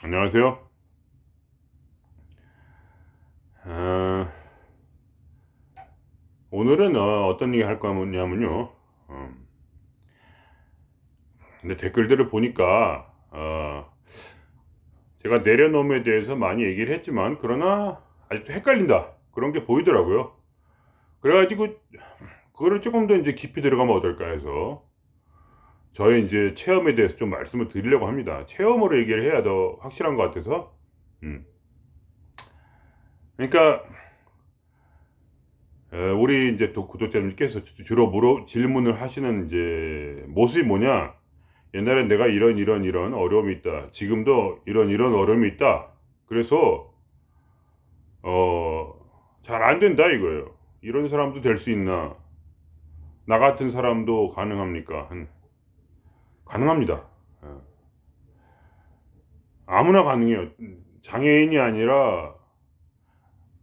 안녕하세요. 아, 오늘은 어, 떤 얘기 할 거냐면요. 음, 근데 댓글들을 보니까 어, 제가 내려놓음에 대해서 많이 얘기를 했지만 그러나 아직도 헷갈린다 그런 게 보이더라고요. 그래가지고 그거를 조금 더 이제 깊이 들어가면 어떨까 해서 저의 이제 체험에 대해서 좀 말씀을 드리려고 합니다. 체험으로 얘기를 해야 더 확실한 것 같아서. 음. 그러니까 에, 우리 이제 또 구독자님께서 주로 물어 질문을 하시는 이제 모습이 뭐냐? 옛날에 내가 이런 이런 이런 어려움이 있다. 지금도 이런 이런 어려움이 있다. 그래서 어, 잘 안 된다 이거예요. 이런 사람도 될 수 있나? 나 같은 사람도 가능합니까? 한 가능합니다. 예. 아무나 가능해요. 장애인이 아니라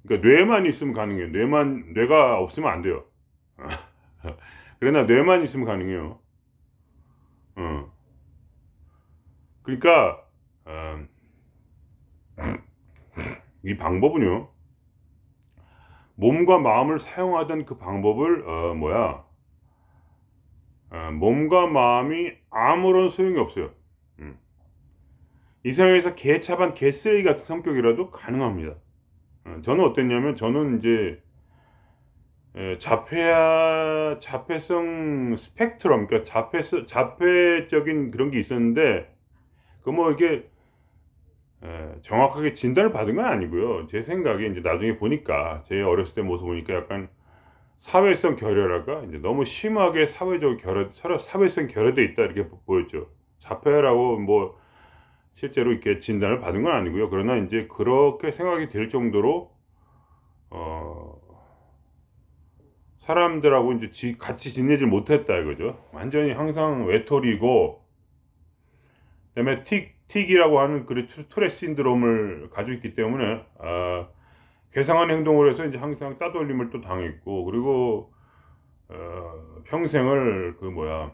그러니까 뇌만 있으면 가능해요. 뇌만 뇌가 없으면 안 돼요. 그러나 뇌만 있으면 가능해요. 어. 그러니까 어, 이 방법은요. 몸과 마음을 사용하던 그 방법을 어, 뭐야? 어, 몸과 마음이 아무런 소용이 없어요. 음. 이 세상에서 개차반 개쓰레기 같은 성격이라도 가능합니다. 어, 저는 어땠냐면 저는 이제 에, 자폐야 자폐성 스펙트럼 그러니까 자폐 자폐적인 그런 게 있었는데 그 뭐 이게 에, 정확하게 진단을 받은 건 아니고요. 제 생각에 이제 나중에 보니까 제 어렸을 때 모습 보니까 약간 사회성 결여랄까 이제 너무 심하게 사회적 결여 서로 사회성 결여돼 있다 이렇게 보였죠. 자폐라고 뭐 실제로 이렇게 진단을 받은 건 아니고요. 그러나 이제 그렇게 생각이 될 정도로 어 사람들하고 이제 지, 같이 지내질 못했다 이거죠. 완전히 항상 외톨이고 그다음에 틱 틱이라고 하는 그 투레 신드롬을 가지고 있기 때문에 아 괴상한 행동을 해서 이제 항상 따돌림을 또 당했고 그리고 어, 평생을 그 뭐야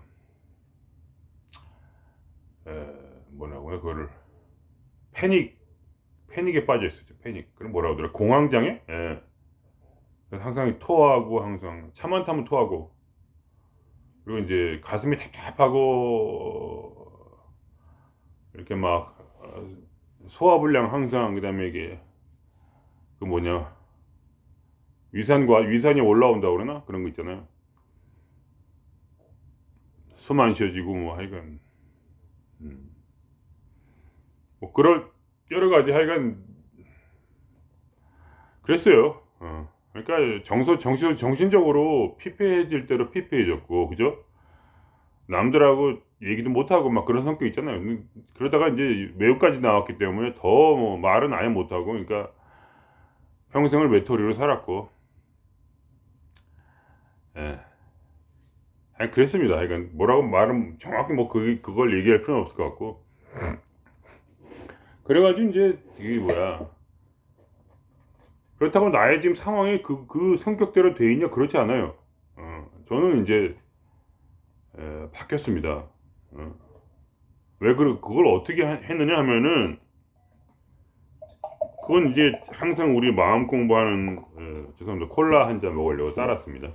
에, 뭐라고요? 그거를 패닉 패닉에 빠져 있었죠 패닉. 그럼 뭐라고 하더라? 공황장애? 예. 항상 토하고 항상 차만 타면 토하고. 그리고 이제 가슴이 답답하고 이렇게 막 어, 소화불량 항상 그 다음에 이게 그 뭐냐 위산과 위산이 올라온다 그러나 그런 거 있잖아요. 숨 안 쉬어지고 뭐 하여간 음. 뭐 그럴 여러 가지 하여간 그랬어요. 어. 그러니까 정서 정신 정신적으로 피폐해질 대로 피폐해졌고 그죠? 남들하고 얘기도 못하고 막 그런 성격 있잖아요. 그러다가 이제 매우까지 나왔기 때문에 더 뭐 말은 아예 못하고 그러니까 평생을 외톨이로 살았고, 예. 아니, 그랬습니다. 그러니까 뭐라고 말은 정확히 뭐 그, 그걸 얘기할 필요는 없을 것 같고. 그래가지고 이제 이게 뭐야. 그렇다고 나의 지금 상황이 그, 그 성격대로 돼 있냐? 그렇지 않아요. 어, 저는 이제, 에, 바뀌었습니다. 어. 왜 그, 그걸 어떻게 했느냐 하면은, 그건 이제 항상 우리 마음 공부하는 어, 죄송합니다 콜라 한 잔 먹으려고 따랐습니다.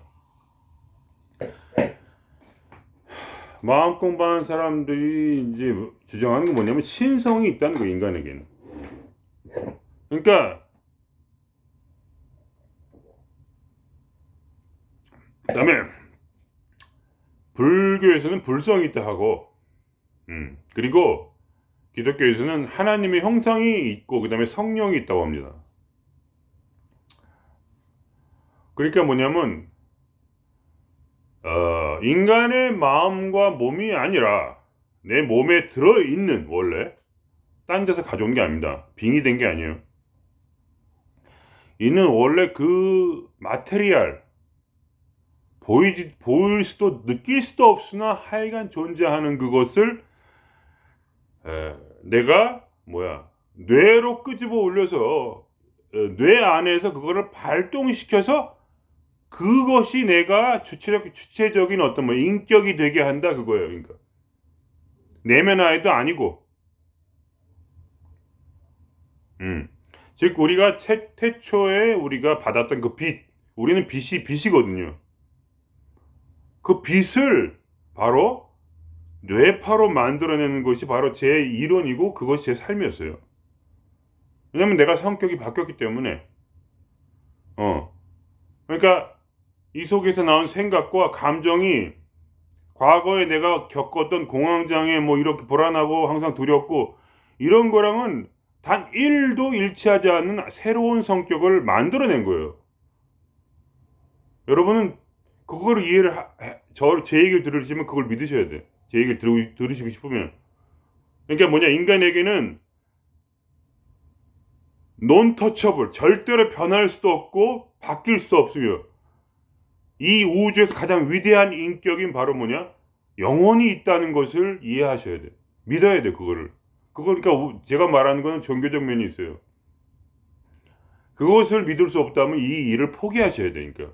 마음 공부하는 사람들이 이제 주장하는 게 뭐냐면 신성이 있다는 거 인간에게는. 그러니까 그다음에 불교에서는 불성이 있다 하고, 음, 그리고 기독교에서는 하나님의 형상이 있고 그 다음에 성령이 있다고 합니다. 그러니까 뭐냐면 어, 인간의 마음과 몸이 아니라 내 몸에 들어있는 원래 딴 데서 가져온 게 아닙니다. 빙이 된게 아니에요. 이는 원래 그 마테리얼 보이지 보일 수도 느낄 수도 없으나 하여간 존재하는 그것을 에, 내가 뭐야 뇌로 끄집어 올려서 뇌 안에서 그거를 발동시켜서 그것이 내가 주체적 주체적인 어떤 뭐 인격이 되게 한다 그거예요. 그러니까 내면 아이도 아니고 음. 즉 우리가 최, 태초에 우리가 받았던 그 빚, 우리는 빚이 빚이거든요. 그 빚을 바로 뇌파로 만들어내는 것이 바로 제 이론이고 그것이 제 삶이었어요. 왜냐면 내가 성격이 바뀌었기 때문에 어 그러니까 이 속에서 나온 생각과 감정이 과거에 내가 겪었던 공황장애 뭐 이렇게 불안하고 항상 두렵고 이런 거랑은 단 1도 일치하지 않는 새로운 성격을 만들어낸 거예요. 여러분은 그거를 이해를 하, 저, 제 얘기를 들으시면 그걸 믿으셔야 돼. 제 얘기를 들, 들으시고 싶으면. 그러니까 뭐냐, 인간에게는 논터처블, 절대로 변할 수도 없고 바뀔 수 없으며 이 우주에서 가장 위대한 인격인 바로 뭐냐? 영혼이 있다는 것을 이해하셔야 돼. 믿어야 돼, 그거를. 그걸, 그러니까 제가 말하는 거는 종교적 면이 있어요. 그것을 믿을 수 없다면 이 일을 포기하셔야 되니까.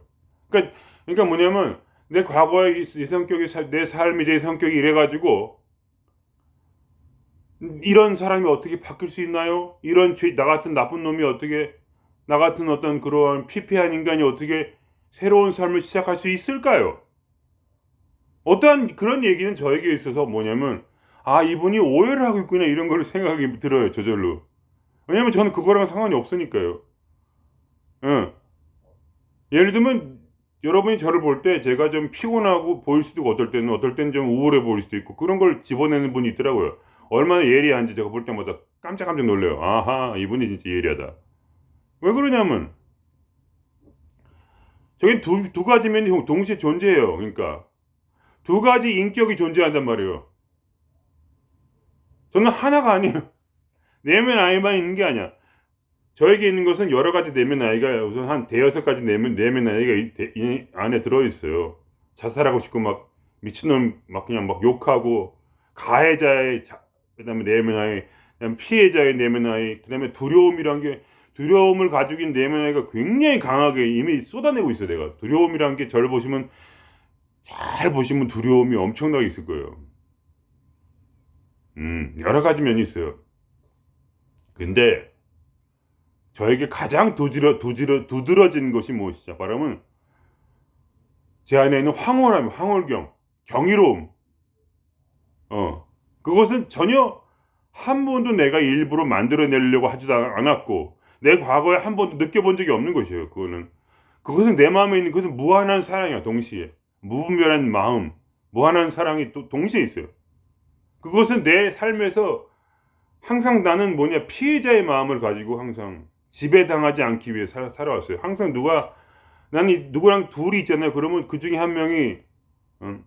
그러니까, 그러니까 뭐냐면 내 과거의 이 성격이, 내 삶이, 내 성격이 이래가지고 이런 사람이 어떻게 바뀔 수 있나요? 이런 죄, 나 같은 나쁜 놈이 어떻게, 나 같은 어떤 그러한 피폐한 인간이 어떻게 새로운 삶을 시작할 수 있을까요? 어떠한 그런 얘기는 저에게 있어서 뭐냐면, 아, 이분이 오해를 하고 있구나, 이런 걸 생각이 들어요, 저절로. 왜냐면 저는 그거랑 상관이 없으니까요. 응. 예를 들면, 여러분이 저를 볼 때 제가 좀 피곤하고 보일 수도 있고, 어떨 때는, 어떨 때는 좀 우울해 보일 수도 있고, 그런 걸 집어내는 분이 있더라고요. 얼마나 예리한지 제가 볼 때마다 깜짝깜짝 놀래요. 아하, 이분이 진짜 예리하다. 왜 그러냐면, 저긴 두, 두 가지 면이 동시에 존재해요. 그러니까. 두 가지 인격이 존재한단 말이에요. 저는 하나가 아니에요. 내면 아이만 있는 게 아니야. 저에게 있는 것은 여러 가지 내면 아이가 우선 한 대여섯 가지 내면, 내면 아이가 이, 이 안에 들어있어요. 자살하고 싶고 막 미친놈 막 그냥 막 욕하고 가해자의 자, 그다음에 내면 아이, 그다음에 피해자의 내면 아이, 그다음에 두려움이란 게 두려움을 가지고 있는 내면 아이가 굉장히 강하게 이미 쏟아내고 있어요. 내가 두려움이란 게 저를 보시면 잘 보시면 두려움이 엄청나게 있을 거예요. 음, 여러 가지 면이 있어요. 근데 저에게 가장 두드러, 두드러, 두드러진 것이 무엇이죠? 바라면 제 안에 있는 황홀함, 황홀경, 경이로움. 어, 그것은 전혀 한 번도 내가 일부러 만들어내려고 하지도 않았고 내 과거에 한 번도 느껴본 적이 없는 것이에요. 그거는 그것은 내 마음에 있는 그것은 무한한 사랑이야. 동시에 무분별한 마음, 무한한 사랑이 또 동시에 있어요. 그것은 내 삶에서 항상 나는 뭐냐 피해자의 마음을 가지고 항상 지배당하지 않기 위해 살, 살아왔어요. 항상 누가 나는 누구랑 둘이 있잖아요. 그러면 그 중에 한 명이 음,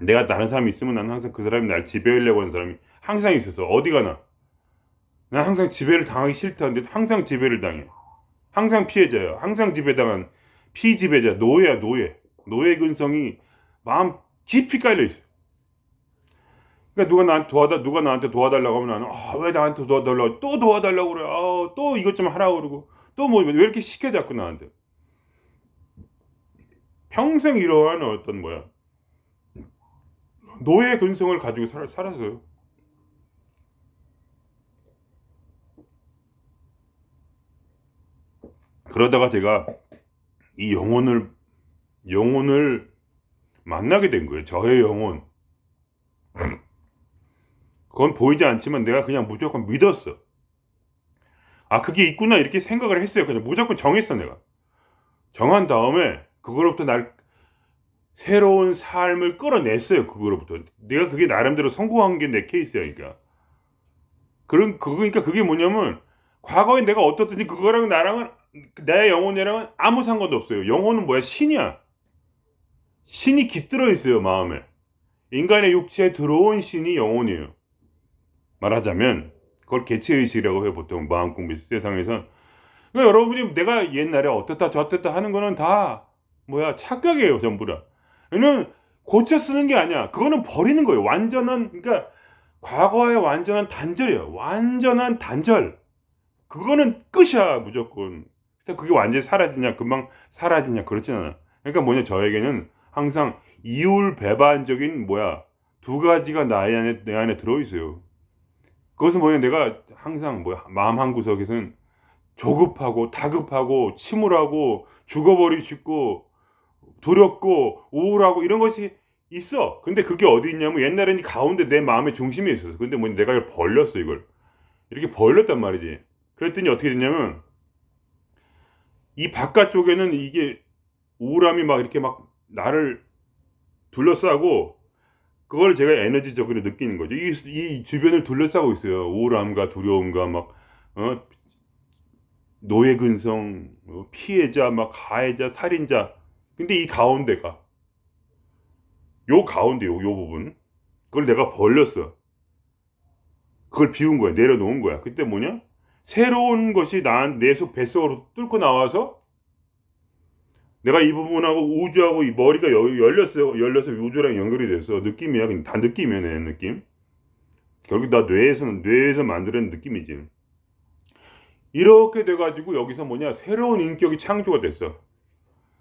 내가 다른 사람이 있으면 나는 항상 그 사람이 날 지배하려고 하는 사람이 항상 있었어. 어디 가나. 난 항상 지배를 당하기 싫다는데 항상 지배를 당해. 항상 피해자야. 항상 지배당한 피지배자, 노예야, 노예. 노예 근성이 마음 깊이 깔려 있어요. 그러니까 누가 나한테 도와다 누가 나한테 도와달라고 하면 나는 아, 왜 나한테 도와달라고 또 도와달라고 그래. 아, 또 이것 좀 하라고 그러고 또 뭐 왜 이렇게 시켜 자꾸 나한테. 평생 이러한 어떤 뭐야 노예 근성을 가지고 살, 살았어요. 그러다가 제가 이 영혼을 영혼을 만나게 된 거예요. 저의 영혼. 그건 보이지 않지만 내가 그냥 무조건 믿었어. 아, 그게 있구나. 이렇게 생각을 했어요. 그냥 무조건 정했어, 내가. 정한 다음에, 그거로부터 날, 새로운 삶을 끌어냈어요. 그거로부터. 내가 그게 나름대로 성공한 게 내 케이스야, 그러니까. 그런, 그러니까 그게 뭐냐면, 과거에 내가 어떻든지 그거랑 나랑은, 내 영혼이랑은 아무 상관도 없어요. 영혼은 뭐야? 신이야. 신이 깃들어 있어요, 마음에. 인간의 육체에 들어온 신이 영혼이에요. 말하자면 그걸 개체의식이라고 해요 보통 마음 공부 세상에선. 그러니까 여러분이 내가 옛날에 어떻다 저떻다 하는 거는 다 뭐야 착각이에요 전부라 왜냐면 고쳐 쓰는 게 아니야. 그거는 버리는 거예요. 완전한 그러니까 과거의 완전한 단절이에요. 완전한 단절. 그거는 끝이야 무조건. 그게 완전히 사라지냐 금방 사라지냐 그렇진 않아 그러니까 뭐냐 저에게는 항상 이율 배반적인 뭐야 두 가지가 나의 안에 내 안에 들어 있어요 그것은 뭐냐 내가 항상 뭐 마음 한 구석에서는 조급하고 다급하고 침울하고 죽어버리고 싶고 두렵고 우울하고 이런 것이 있어. 근데 그게 어디 있냐면 옛날에는 이 가운데 내 마음의 중심에 있었어. 근데 뭐 내가 이걸 벌렸어 이걸. 이렇게 벌렸단 말이지. 그랬더니 어떻게 됐냐면 이 바깥쪽에는 이게 우울함이 막 이렇게 막 나를 둘러싸고 그걸 제가 에너지적으로 느끼는 거죠. 이, 이 주변을 둘러싸고 있어요. 우울함과 두려움과 막 어? 노예 근성, 어, 피해자, 막 가해자, 살인자. 근데 이 가운데가 요 가운데 요, 요 부분 그걸 내가 벌렸어. 그걸 비운 거야. 내려놓은 거야. 그때 뭐냐? 새로운 것이 난 내 속 뱃속으로 뚫고 나와서 내가 이 부분하고 우주하고 이 머리가 여- 열렸어. 열려서 우주랑 연결이 됐어. 느낌이야. 그냥 다 느낌이야, 내 느낌. 결국 나 뇌에서 뇌에서 만들어낸 느낌이지. 이렇게 돼가지고 여기서 뭐냐 새로운 인격이 창조가 됐어.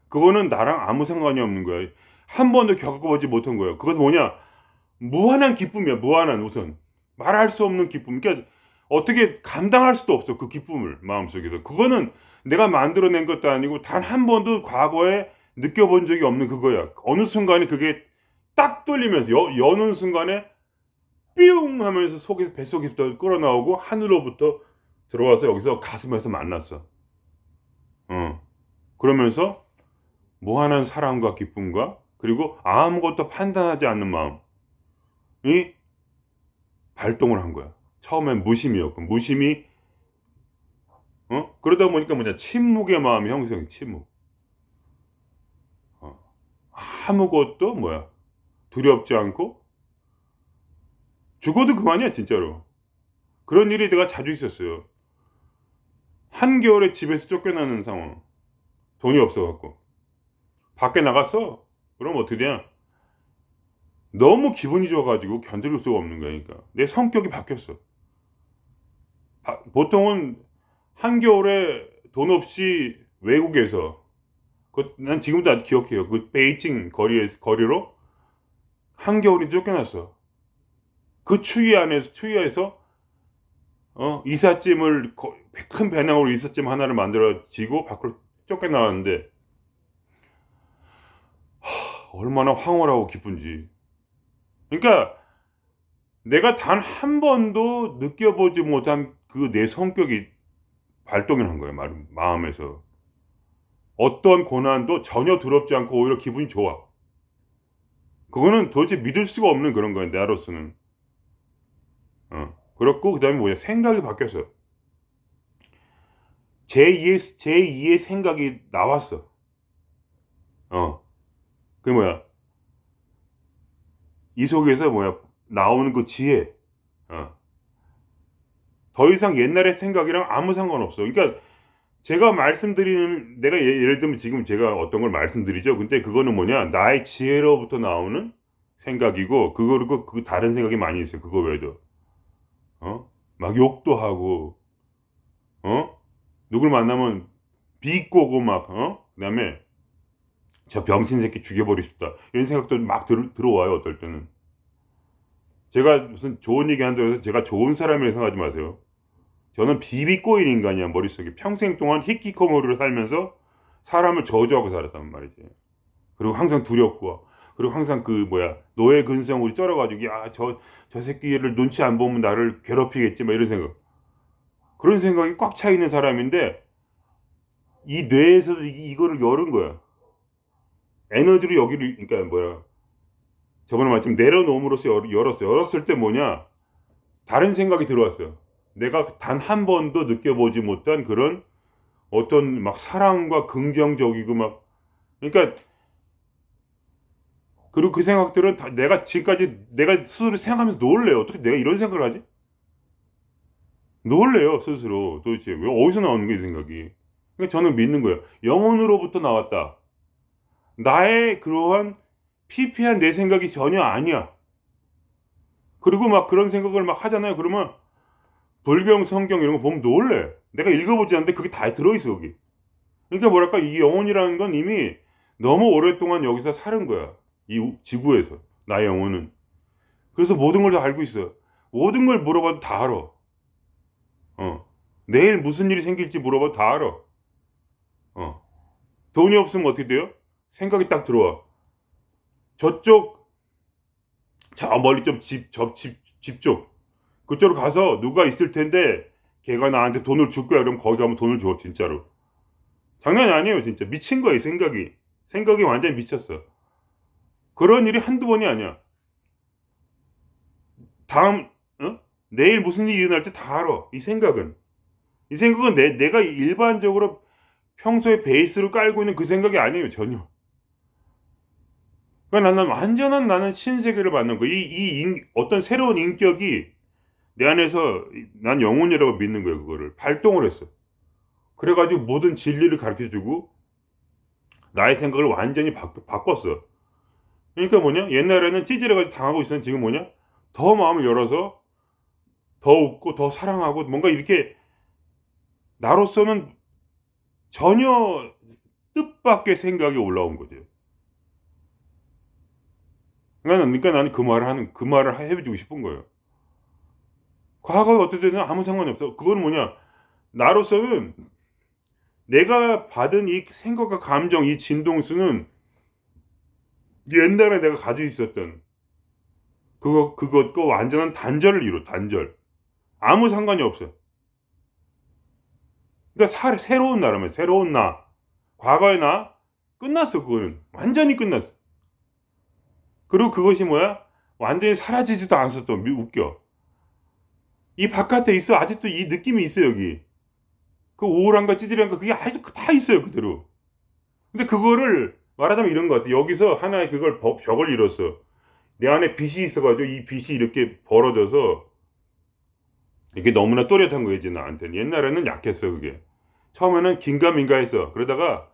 그거는 나랑 아무 상관이 없는 거야. 한 번도 겪어보지 못한 거야. 그건 뭐냐 무한한 기쁨이야. 무한한 우선 말할 수 없는 기쁨. 그러니까 어떻게 감당할 수도 없어 그 기쁨을 마음속에서. 그거는 내가 만들어낸 것도 아니고 단 한 번도 과거에 느껴본 적이 없는 그거야. 어느 순간에 그게 딱 뚫리면서 여, 여는 순간에 삐용 하면서 속에서 뱃속에서 끌어나오고 하늘로부터 들어와서 여기서 가슴에서 만났어. 어. 그러면서 무한한 사랑과 기쁨과 그리고 아무것도 판단하지 않는 마음이 발동을 한 거야. 처음엔 무심이었고 무심이 어? 그러다 보니까 뭐냐 침묵의 마음이 형성이 침묵. 어. 아무것도 뭐야 두렵지 않고 죽어도 그만이야 진짜로. 그런 일이 내가 자주 있었어요. 한겨울에 집에서 쫓겨나는 상황. 돈이 없어갖고. 밖에 나갔어? 그럼 어떻게 되냐? 너무 기분이 좋아가지고 견딜 수가 없는 거니까. 내 성격이 바뀌었어. 바- 보통은 한겨울에 돈 없이 외국에서, 그, 난 지금도 아직 기억해요. 그 베이징 거리에, 거리로 한겨울이 쫓겨났어. 그 추위 안에서, 추위에서 어, 이삿짐을 거- 큰 배낭으로 이삿짐 하나를 만들어 지고 밖으로 쫓겨나왔는데 하, 얼마나 황홀하고 기쁜지. 그러니까 내가 단 한 번도 느껴보지 못한 그 내 성격이 발동을 한 거예요. 말- 마음에서. 어떤 고난도 전혀 두렵지 않고 오히려 기분이 좋아. 그거는 도대체 믿을 수가 없는 그런 거예요. 나로서는. 어. 그렇고 그 다음에 뭐야 생각이 바뀌었어. 제2의 제2의 생각이 나왔어. 어. 그 뭐야 이 속에서 뭐야 나오는 그 지혜. 어. 더 이상 옛날의 생각이랑 아무 상관없어. 그러니까 제가 말씀드리는 내가 예- 예를 들면 지금 제가 어떤 걸 말씀드리죠. 근데 그거는 뭐냐 나의 지혜로부터 나오는 생각이고 그거고 그 다른 생각이 많이 있어요. 그거 외에도. 어? 막 욕도 하고, 어? 누굴 만나면 비꼬고 막, 어? 그 다음에 저 병신 새끼 죽여버리고 싶다. 이런 생각도 막 들, 들어와요, 어떨 때는. 제가 무슨 좋은 얘기 한다고 해서 제가 좋은 사람이라고 생각하지 마세요. 저는 비비꼬인 인간이야, 머릿속에. 평생 동안 히키코모리를 살면서 사람을 저주하고 살았단 말이지. 그리고 항상 두렵고, 그리고 항상 그 뭐야 노예 근성으로 쩔어가지고 야저 저 새끼를 눈치 안 보면 나를 괴롭히겠지 막 이런 생각 그런 생각이 꽉 차 있는 사람인데 이 뇌에서도 이, 이거를 열은 거야 에너지로 여기를 그러니까 뭐야 저번에 말씀 내려놓음으로써 열, 열었어 열었을 때 뭐냐 다른 생각이 들어왔어요 내가 단 한 번도 느껴보지 못한 그런 어떤 막 사랑과 긍정적이고 막 그러니까 그리고 그 생각들은 다 내가 지금까지 내가 스스로 생각하면서 놀래요. 어떻게 내가 이런 생각을 하지? 놀래요, 스스로. 도대체 왜 어디서 나오는 거야, 이 생각이. 그러니까 저는 믿는 거예요. 영혼으로부터 나왔다. 나의 그러한 피폐한 내 생각이 전혀 아니야. 그리고 막 그런 생각을 막 하잖아요. 그러면 불경, 성경 이런 거 보면 놀래. 내가 읽어보지 않는데 그게 다 들어있어, 여기. 그러니까 뭐랄까, 이 영혼이라는 건 이미 너무 오랫동안 여기서 사는 거야. 이 우- 지구에서 나의 영혼은 그래서 모든 걸 다 알고 있어 모든 걸 물어봐도 다 알아. 어. 내일 무슨 일이 생길지 물어봐도 다 알아. 어. 돈이 없으면 어떻게 돼요? 생각이 딱 들어와. 저쪽, 저 멀리 좀 집, 저 집, 집 쪽. 그쪽으로 가서 누가 있을 텐데 걔가 나한테 돈을 줄 거야. 그럼 거기 가면 돈을 줘, 진짜로. 장난이 아니에요, 진짜. 미친 거야, 이 생각이. 생각이 완전히 미쳤어. 그런 일이 한두 번이 아니야. 다음, 어? 내일 무슨 일이 일어날지 다 알아. 이 생각은. 이 생각은 내, 내가 일반적으로 평소에 베이스로 깔고 있는 그 생각이 아니에요, 전혀. 그러니까 나는 완전한 나는 신세계를 받는 거. 이, 이 인- 어떤 새로운 인격이 내 안에서 난 영혼이라고 믿는 거예요, 그거를. 발동을 했어. 그래가지고 모든 진리를 가르쳐 주고 나의 생각을 완전히 바, 바꿨어. 그러니까 뭐냐? 옛날에는 찌질해가지고 당하고 있었는데 지금 뭐냐? 더 마음을 열어서 더 웃고 더 사랑하고 뭔가 이렇게 나로서는 전혀 뜻밖의 생각이 올라온 거죠. 그러니까, 그러니까 나는 그 말을 하는 그 말을 해주고 싶은 거예요. 과거에 어떻게 되든 아무 상관이 없어. 그건 뭐냐? 나로서는 내가 받은 이 생각과 감정, 이 진동수는 옛날에 내가 가지고 있었던 그거 그것과 완전한 단절을 이루 단절. 아무 상관이 없어. 그러니까 사- 새로운 나라면 새로운 나. 과거의 나 끝났어 그거는 완전히 끝났어. 그리고 그것이 뭐야? 완전히 사라지지도 미- 웃겨. 이 바깥에 있어 아직도 이 느낌이 있어 여기. 그 우울함과 찌질함과 그게 아직도 다 있어요 그대로. 근데 그거를 말하자면 이런 것 같아. 여기서 하나의 그걸 버- 벽을 이뤘어. 내 안에 빛이 있어가지고 이 빛이 이렇게 벌어져서 이게 너무나 또렷한 거지 나한테는. 옛날에는 약했어 그게. 처음에는 긴가민가했어. 그러다가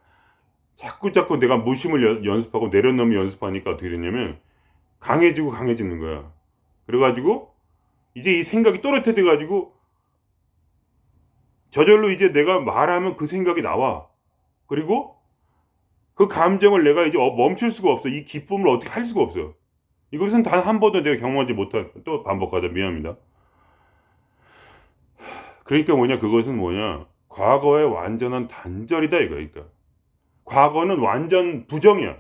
자꾸 자꾸 내가 무심을 연- 연습하고 내려놓으면 연습하니까 어떻게 됐냐면 강해지고 강해지는 거야. 그래가지고 이제 이 생각이 또렷해져 가지고 저절로 이제 내가 말하면 그 생각이 나와. 그리고 그 감정을 내가 이제 어- 멈출 수가 없어. 이 기쁨을 어떻게 할 수가 없어. 이것은 단 한 번도 내가 경험하지 못한 또 반복하자 미안합니다. 그러니까 뭐냐 그것은 뭐냐 과거의 완전한 단절이다 이거 그러니까 과거는 완전 부정이야.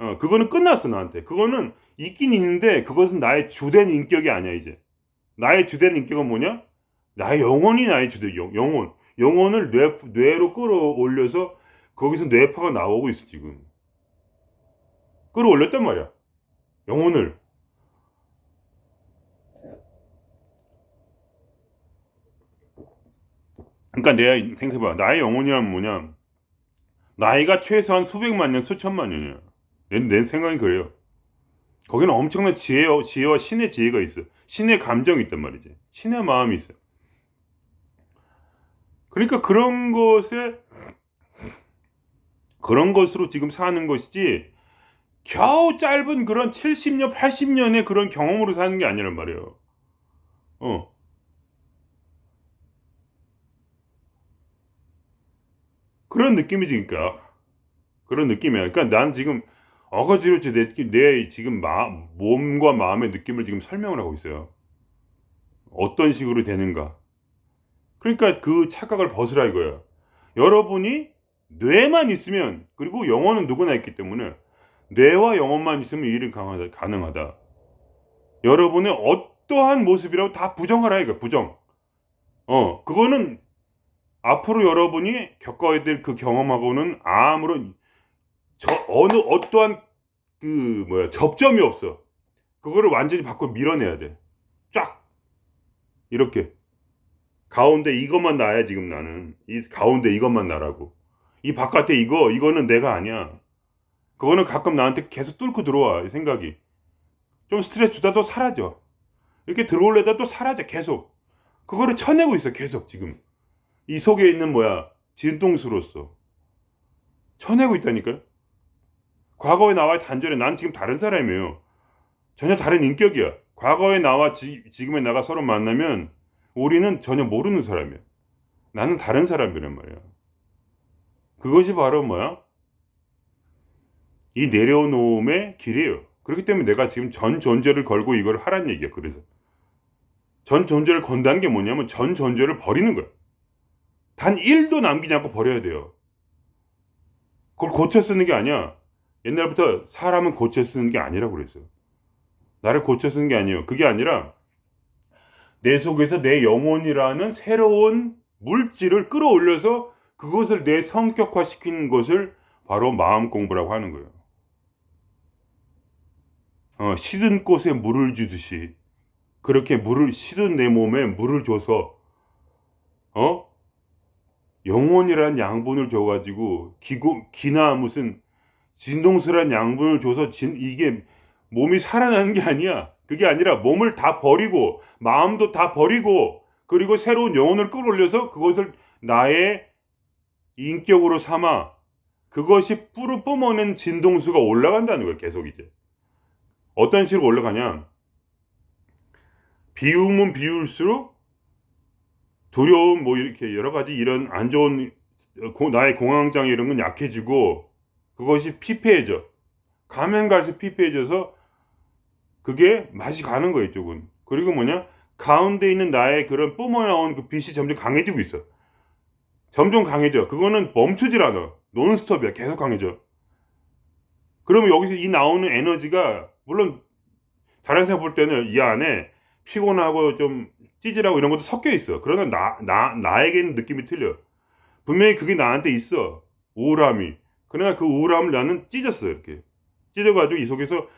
어 그거는 끝났어 나한테. 그거는 있긴 있는데 그것은 나의 주된 인격이 아니야 이제. 나의 주된 인격은 뭐냐? 나의 영혼이 나의 주된 영, 영혼. 영혼을 뇌, 뇌로 끌어올려서 거기서 뇌파가 나오고 있어 지금. 끌어올렸단 말이야. 영혼을. 그러니까 내가 생각해봐. 나의 영혼이란 뭐냐? 나이가 최소한 수백만 년, 수천만 년이야. 내, 내 생각은 그래요. 거기는 엄청난 지혜, 지혜와 신의 지혜가 있어. 신의 감정이 있단 말이지. 신의 마음이 있어. 그러니까 그런 것에 그런 것으로 지금 사는 것이지 겨우 짧은 그런 70년, 80년의 그런 경험으로 사는 게 아니란 말이에요. 어. 그런 느낌이지, 그러니까. 그런 느낌이야. 그러니까 난 지금 어거지로 내, 느낌- 내 지금 마, 몸과 마음의 느낌을 지금 설명을 하고 있어요. 어떤 식으로 되는가. 그러니까 그 착각을 벗으라 이거야. 여러분이 뇌만 있으면 그리고 영혼은 누구나 있기 때문에 뇌와 영혼만 있으면 이 일은 강하다, 가능하다. 여러분의 어떠한 모습이라고 다 부정하라 이거 부정. 어 그거는 앞으로 여러분이 겪어야 될 그 경험하고는 아무런 저 어느 어떠한 그 뭐야 접점이 없어. 그거를 완전히 밖으로 밀어내야 돼. 쫙 이렇게 가운데 이것만 나야 지금 나는 이 가운데 이것만 나라고. 이 바깥에 이거 이거는 내가 아니야. 그거는 가끔 나한테 계속 뚫고 들어와 이 생각이. 좀 스트레스 주다 또 사라져. 이렇게 들어올려다 또 사라져 계속. 그거를 쳐내고 있어 계속 지금. 이 속에 있는 뭐야 진동수로서 쳐내고 있다니까요. 과거에 나와 단절해 난 지금 다른 사람이에요. 전혀 다른 인격이야. 과거의 나와 지, 지금의 나가 서로 만나면 우리는 전혀 모르는 사람이야. 나는 다른 사람이란 말이야. 그것이 바로 뭐야? 이 내려놓음의 길이에요. 그렇기 때문에 내가 지금 전 존재를 걸고 이걸 하란 얘기야. 그래서 전 존재를 건다는 게 뭐냐면 전 존재를 버리는 거야. 단 1도 남기지 않고 버려야 돼요. 그걸 고쳐 쓰는 게 아니야. 옛날부터 사람은 고쳐 쓰는 게 아니라고 그랬어요. 나를 고쳐 쓰는 게 아니에요. 그게 아니라 내 속에서 내 영혼이라는 새로운 물질을 끌어올려서 그것을 내 성격화 시키는 것을 바로 마음 공부라고 하는 거예요. 어, 시든 꽃에 물을 주듯이 그렇게 물을 시든 내 몸에 물을 줘서 어 영혼이란 양분을 줘가지고 기고 기나 무슨 진동수란 양분을 줘서 진 이게 몸이 살아나는 게 아니야. 그게 아니라 몸을 다 버리고 마음도 다 버리고 그리고 새로운 영혼을 끌어올려서 그것을 나의 인격으로 삼아 그것이 뿌르 뿜어낸 진동수가 올라간다는 거예요. 계속 이제 어떤 식으로 올라가냐? 비우면 비울수록 두려움 뭐 이렇게 여러 가지 이런 안 좋은 고- 나의 공황장 이런 건 약해지고 그것이 피폐해져. 가면 갈수록 피폐해져서 그게 맛이 가는 거예요, 이쪽은. 그리고 뭐냐? 가운데 있는 나의 그런 뿜어나온 그 빛이 점점 강해지고 있어. 점점 강해져. 그거는 멈추질 않아. 논스톱이야. 계속 강해져. 그러면 여기서 이 나오는 에너지가 물론 다른 사람 볼 때는 이 안에 피곤하고 좀 찌질하고 이런 것도 섞여 있어. 그러나 나, 나, 나에게는 느낌이 틀려. 분명히 그게 나한테 있어. 우울함이. 그러나 그 우울함을 나는 찢었어. 이렇게. 찢어가지고 이 속에서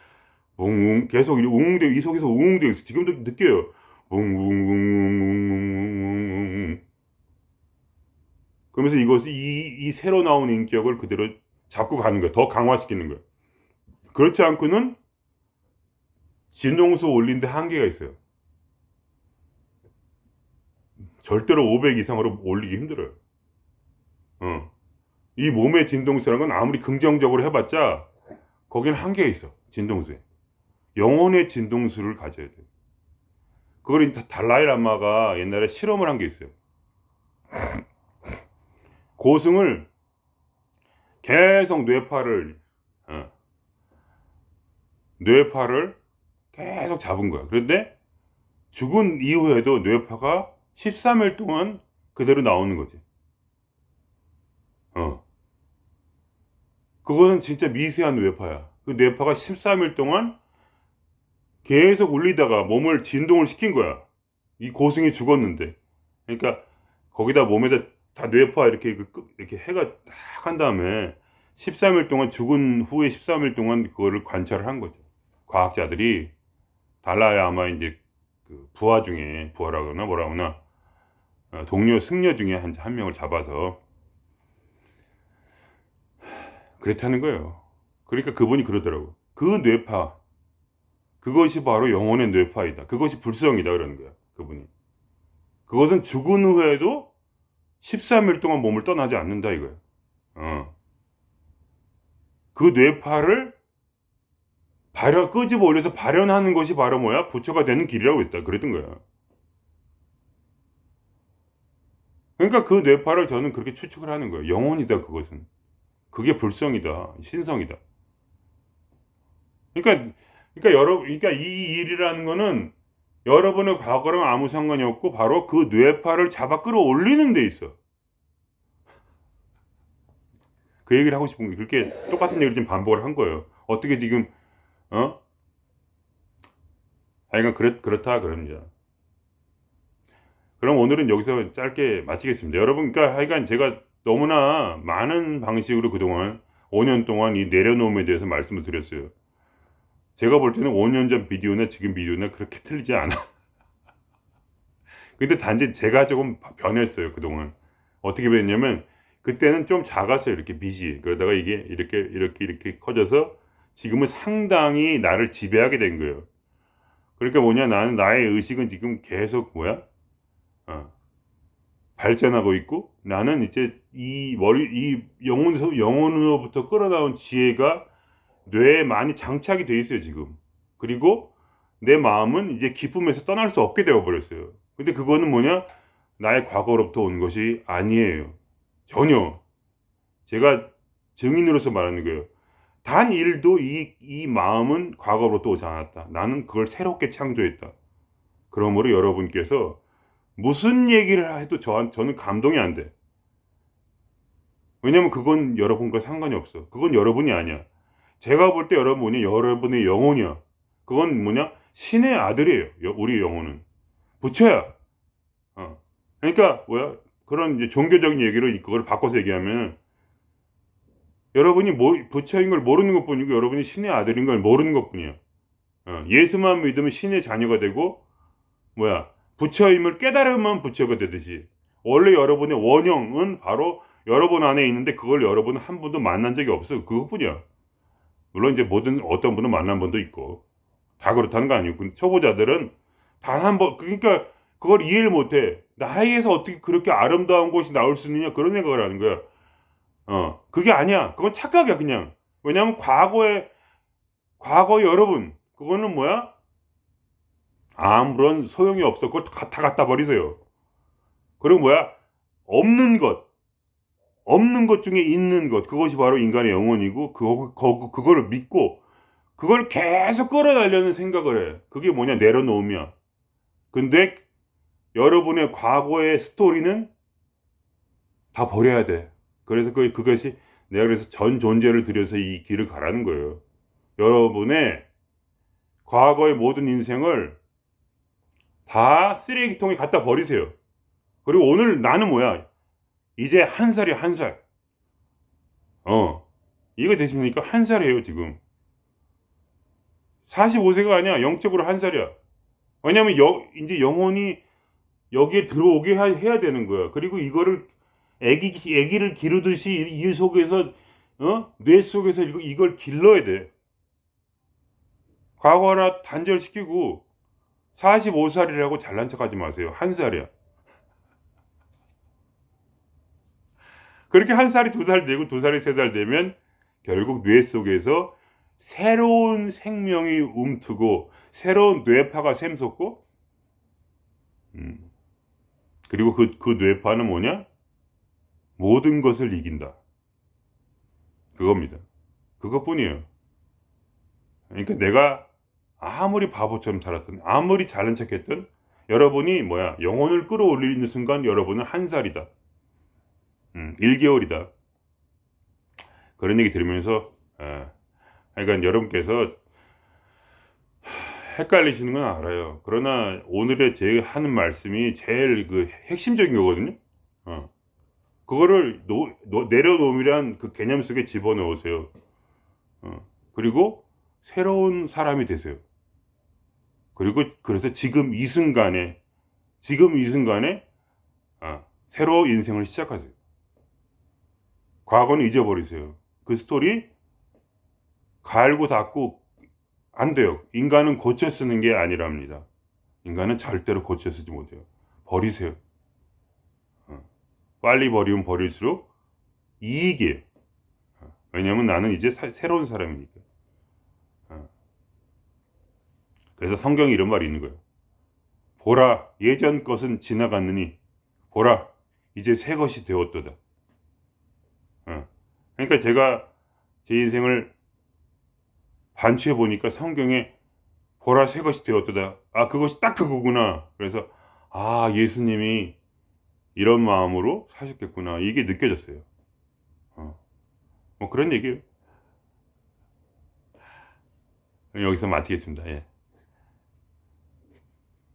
웅웅 계속 웅웅대고 이 속에서 웅웅대고 있어. 지금도 느껴요. 웅웅웅웅웅웅웅웅 그러면서 이것이 이, 이 새로 나온 인격을 그대로 잡고 가는 거야. 더 강화시키는 거야. 그렇지 않고는 진동수 올린데 한계가 있어요. 절대로 500 이상으로 올리기 힘들어요. 어. 이 몸의 진동수라는 건 아무리 긍정적으로 해봤자 거기는 한계가 있어. 진동수에. 영혼의 진동수를 가져야 돼. 그걸 다- 달라이 라마가 옛날에 실험을 한 게 있어요. 고승을 계속 뇌파를 어, 뇌파를 계속 잡은 거야. 그런데 죽은 이후에도 뇌파가 13일 동안 그대로 나오는 거지. 어. 그거는 진짜 미세한 뇌파야. 그 뇌파가 13일 동안 계속 울리다가 몸을 진동을 시킨 거야. 이 고승이 죽었는데. 그러니까 거기다 몸에다 다 뇌파 이렇게 그 끝- 이렇게 해가 딱 한 다음에 13일 동안 죽은 후에 13일 동안 그거를 관찰을 한 거죠. 과학자들이 달라야 아마 이제 그 부하 중에 부하라거나 뭐라거나 어, 동료 승려 중에 한, 한 명을 잡아서 그랬다는 거예요. 그러니까 그분이 그러더라고. 그 뇌파 그것이 바로 영혼의 뇌파이다. 그것이 불성이다 그러는 거야. 그분이. 그것은 죽은 후에도 13일 동안 몸을 떠나지 않는다 이거야. 어. 그 뇌파를 발현 끄집어 올려서 발현하는 것이 바로 뭐야? 부처가 되는 길이라고 했다. 그랬던 거야. 그러니까 그 뇌파를 저는 그렇게 추측을 하는 거예요. 영혼이다 그것은. 그게 불성이다. 신성이다. 그러니까 그러니까 여러 그러니까 이 일이라는 거는 여러분의 과거랑 아무 상관이 없고 바로 그 뇌파를 잡아 끌어올리는 데 있어. 그 얘기를 하고 싶은 게 그렇게 똑같은 얘기를 지금 반복을 한 거예요. 어떻게 지금 어? 하여간 그렇, 그렇다 그럽니다. 그럼 오늘은 여기서 짧게 마치겠습니다. 여러분, 그러니까 하여간 제가 너무나 많은 방식으로 그동안 5년 동안 이 내려놓음에 대해서 말씀을 드렸어요. 제가 볼 때는 5년 전 비디오나 지금 비디오나 그렇게 틀리지 않아. 근데 단지 제가 조금 변했어요, 그동안. 어떻게 변했냐면, 그때는 좀 작았어요, 이렇게 빛이. 그러다가 이게 이렇게, 이렇게, 이렇게 커져서 지금은 상당히 나를 지배하게 된 거예요. 그러니까 뭐냐, 나는 나의 의식은 지금 계속 뭐야? 어, 발전하고 있고, 나는 이제 이 머리, 이 영혼에서, 영혼으로부터 끌어나온 지혜가 뇌에 많이 장착이 돼 있어요, 지금. 그리고 내 마음은 이제 기쁨에서 떠날 수 없게 되어 버렸어요. 근데 그거는 뭐냐? 나의 과거로부터 온 것이 아니에요. 전혀. 제가 증인으로서 말하는 거예요. 단 일도 이, 이 마음은 과거로부터 오지 않았다. 나는 그걸 새롭게 창조했다. 그러므로 여러분께서 무슨 얘기를 해도 저, 저는 감동이 안 돼. 왜냐면 그건 여러분과 상관이 없어. 그건 여러분이 아니야. 제가 볼 때 여러분이 여러분의 영혼이야. 그건 뭐냐? 신의 아들이에요. 여- 우리 영혼은. 부처야. 어. 그러니까 뭐야? 그런 이제 종교적인 얘기를 그걸 바꿔서 얘기하면 여러분이 뭐 부처인 걸 모르는 것 뿐이고 여러분이 신의 아들인 걸 모르는 것 뿐이야. 어. 예수만 믿으면 신의 자녀가 되고 뭐야? 부처임을 깨달으면 부처가 되듯이 원래 여러분의 원형은 바로 여러분 안에 있는데 그걸 여러분은 한 번도 만난 적이 없어. 그것뿐이야. 물론 이제 모든 어떤 분은 만난 분도 있고 다 그렇다는 거 아니고 초보자들은 단 한 번 그러니까 그걸 이해를 못해. 나에게서 어떻게 그렇게 아름다운 것이 나올 수 있느냐 그런 생각을 하는 거야. 어 그게 아니야. 그건 착각이야 그냥. 왜냐하면 과거에 과거 여러분 그거는 뭐야? 아무런 소용이 없어. 그걸 다, 다 갖다 버리세요. 그리고 뭐야? 없는 것. 없는 것 중에 있는 것. 그것이 바로 인간의 영혼이고, 그거, 그거, 그거를 믿고, 그걸 계속 끌어내려는 생각을 해. 그게 뭐냐? 내려놓으면. 근데, 여러분의 과거의 스토리는 다 버려야 돼. 그래서 그, 그것이, 내가 그래서 전 존재를 들여서 이 길을 가라는 거예요. 여러분의 과거의 모든 인생을 다 쓰레기통에 갖다 버리세요. 그리고 오늘 나는 뭐야? 이제 한 살이 한 살. 어. 이거 되십니까? 한 살이에요, 지금. 45세가 아니야. 영적으로 한 살이야. 왜냐면 여, 이제 영혼이 여기에 들어오게 하- 해야 되는 거야. 그리고 이거를 애기, 애기를 기르듯이 이, 이 속에서, 어? 뇌 속에서 이걸 길러야 돼. 과거라 단절시키고 45살이라고 잘난 척 하지 마세요. 한 살이야. 그렇게 한 살이 두 살 되고 두 살이 세 살 되면 결국 뇌 속에서 새로운 생명이 움트고 새로운 뇌파가 샘솟고 음. 그리고 그, 그 뇌파는 뭐냐? 모든 것을 이긴다. 그겁니다. 그것뿐이에요. 그러니까 내가 아무리 바보처럼 살았던, 아무리 잘난 척했던 여러분이 뭐야 영혼을 끌어올리는 순간 여러분은 한 살이다. 음, 1개월이다. 그런 얘기 들으면서 아, 그러니까 여러분께서 헷갈리시는 건 알아요. 그러나 오늘의 제 하는 말씀이 제일 그 핵심적인 거거든요. 어. 그거를 노, 노- 내려놓으란 그 개념 속에 집어넣으세요. 어. 그리고 새로운 사람이 되세요. 그리고 그래서 지금 이 순간에 지금 이 순간에 아, 새로 인생을 시작하세요. 과거는 잊어버리세요. 그 스토리 갈고 닦고 안 돼요. 인간은 고쳐 쓰는 게 아니랍니다. 인간은 절대로 고쳐 쓰지 못해요. 버리세요. 어. 빨리 버리면 버릴수록 이익이에요. 어. 왜냐하면 나는 이제 사- 새로운 사람이니까. 그래서 성경에 이런 말이 있는 거예요. 보라, 예전 것은 지나갔느니, 보라, 이제 새 것이 되었도다. 어. 그러니까 제가 제 인생을 반추해 보니까 성경에 보라 새 것이 되었도다. 아, 그것이 딱 그거구나. 그래서, 아, 예수님이 이런 마음으로 사셨겠구나. 이게 느껴졌어요. 어. 뭐 그런 얘기예요. 여기서 마치겠습니다. 예.